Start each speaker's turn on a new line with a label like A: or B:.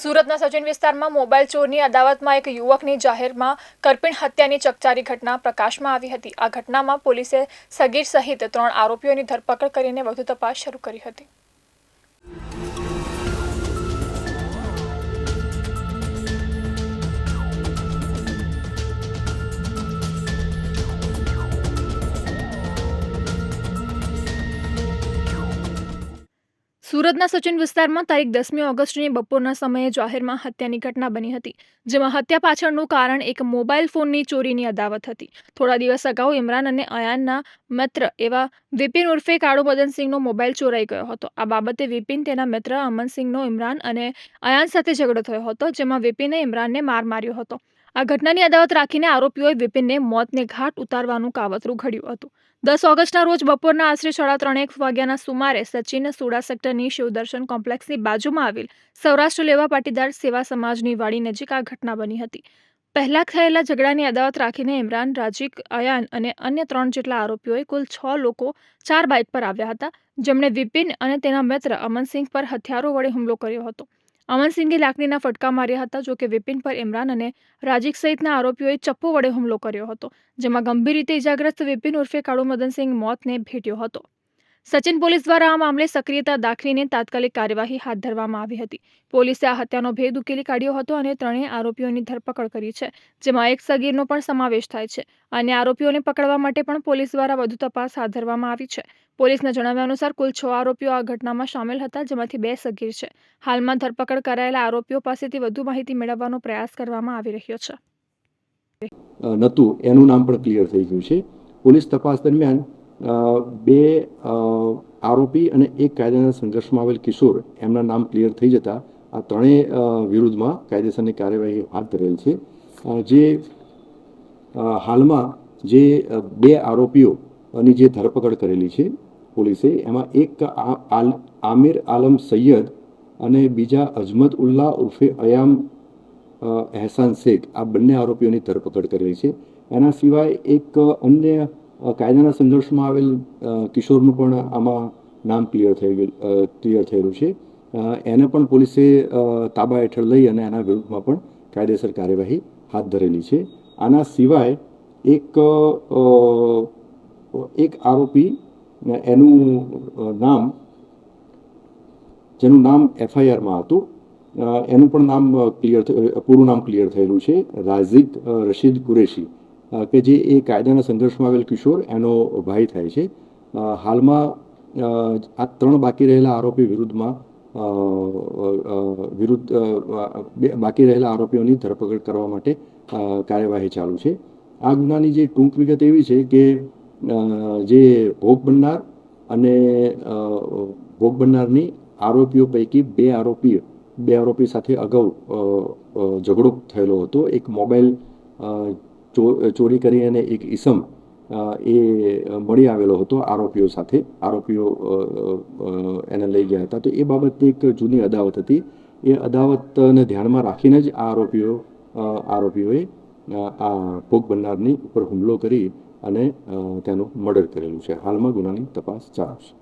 A: સુરતના સચિન વિસ્તારમાં મોબાઈલ ચોરની અદાવતમાં એક યુવકની જાહેરમાં કરપીણ હત્યાની ચકચારી ઘટના પ્રકાશમાં આવી હતી. આ ઘટનામાં પોલીસે સગીર સહિત ત્રણ આરોપીઓની ધરપકડ કરીને વધુ તપાસ શરૂ કરી હતી. સુરતના સચિન વિસ્તારમાં તારીખ દસમી ઓગસ્ટની બપોરના સમયે જાહેરમાં હત્યાની ઘટના બની હતી, જેમાં હત્યા પાછળનું કારણ એક મોબાઈલ ફોનની ચોરીની અદાવત હતી. થોડા દિવસ અગાઉ ઇમરાન અને અયાનના મિત્ર એવા વિપિન ઉર્ફે કાળુ મદનસિંહનો મોબાઈલ ચોરાઈ ગયો હતો. આ બાબતે વિપિન તેના મિત્ર અમનસિંહનો ઇમરાન અને અયાન સાથે ઝઘડો થયો હતો, જેમાં વિપિને ઇમરાનને માર માર્યો હતો. આ ઘટનાની અદાવત રાખીને આરોપીઓએ વિપિનને મોતને ઘાટ ઉતારવાનું કાવતરું ઘડ્યું હતું. દસ ઓગસ્ટના રોજ બપોરના આશરે સાડા ત્રણેક વાગ્યાના સુમારે સચિન સુડા સેક્ટરની શિવદર્શન કોમ્પ્લેક્સની બાજુમાં આવેલ સૌરાષ્ટ્ર લેવા પાટીદાર સેવા સમાજની વાડી નજીક આ ઘટના બની હતી. પહેલા થયેલા ઝઘડાની અદાવત રાખીને ઇમરાન, રાજીક, અયાન અને અન્ય ત્રણ જેટલા આરોપીઓએ કુલ છ લોકો ચાર બાઇક પર આવ્યા હતા, જેમણે વિપિન અને તેના મિત્ર અમનસિંહ પર હથિયારો વડે હુમલો કર્યો હતો. અમનસિંહે લાકડીના ફટકા માર્યા હતા, જોકે વિપિન પર ઇમરાન અને રાજીક સહિતના આરોપીઓએ ચપ્પુ વડે હુમલો કર્યો હતો, જેમાં ગંભીર રીતે ઇજાગ્રસ્ત વિપિન ઉર્ફે કાળુ મદનસિંહ મોતને ભેટ્યો હતો. સચિન પોલીસ દ્વારા આ મામલે સક્રિયતા દાખવીને તાત્કાલિક કાર્યવાહી હાથ ધરવામાં આવી હતી. પોલીસે આ હત્યાનો ભેદ ઉકેલી કાઢ્યો હતો અને ત્રણેય આરોપીઓની ધરપકડ કરી છે, જેમાં એક સગીરનો પણ સમાવેશ થાય છે. અને આરોપીઓને પકડવા માટે પણ પોલીસ દ્વારા વધુ તપાસ હાથ ધરવામાં આવી છે. પોલીસના જણાવ્યા અનુસાર, કુલ છ આરોપીઓ આ ઘટનામાં સામેલ હતા, જેમાંથી બે સગીર છે. હાલમાં ધરપકડ કરાયેલા આરોપીઓ પાસેથી વધુ માહિતી મેળવવાનો પ્રયાસ કરવામાં આવી રહ્યો છે.
B: નતું એનું નામ પણ ક્લિયર થઈ ગયું છે. પોલીસ તપાસ દરમિયાન બે આરોપી અને એક કાયદાના સંઘર્ષમાં આવેલ કિશોર. એમના નામ ક્લિયર થઈ જતા આ ત્રણેય વિરુદ્ધમાં કાયદેસરની કાર્યવાહી હાથ ધરેલ છે. જે હાલમાં જે બે આરોપીઓની જે ધરપકડ કરેલી છે પોલીસે, એમાં એક આમિર આલમ સૈયદ અને બીજા અજમત ઉલ્લા ઉર્ફે અયામ અહેસાન શેખ આ બંને આરોપીઓની ધરપકડ કરેલી છે. એના સિવાય એક અન્ય કાયદાના સંઘર્ષમાં આવેલ કિશોરનું પણ આમાં નામ ક્લિયર થઈ ગયું ક્લિયર થયેલું છે. એને પણ પોલીસે તાબા હેઠળ લઈ અને એના વિરુદ્ધમાં પણ કાયદેસર કાર્યવાહી હાથ ધરેલી છે. આના સિવાય એક એક આરોપી એનું નામ, જેનું નામ એફઆઈઆરમાં હતું એનું પણ નામ ક્લિયર પૂરું નામ ક્લિયર થયેલું છે. રાઝિક રશીદ કુરેશી. કે જે એ કાયદાના સંઘર્ષમાં આવેલ કિશોર, એનો ભાઈ થાય છે. હાલમાં આ ત્રણ બાકી રહેલા આરોપી વિરુદ્ધમાં વિરુદ્ધ બાકી રહેલા આરોપીઓની ધરપકડ કરવા માટે કાર્યવાહી ચાલુ છે. આ ગુનાની જે ટૂંક વિગત એવી છે કે જે ભોગ બનનાર અને ભોગ બનનારની આરોપીઓ પૈકી બે આરોપી બે આરોપી સાથે અગાઉ ઝઘડો થયેલો હતો. એક મોબાઈલ ચોરી કરી અને એક ઈસમ એ મળી આવેલો હતો આરોપીઓ સાથે. આરોપીઓ એને લઈ ગયા હતા. તો એ બાબતની એક જૂની અદાવત હતી. એ અદાવતને ધ્યાનમાં રાખીને જ આ આરોપીઓ આરોપીઓએ આ ભોગ બનનારની ઉપર હુમલો કરી અને તેનું મર્ડર કરેલું છે. હાલમાં ગુનાની તપાસ ચાલુ છે.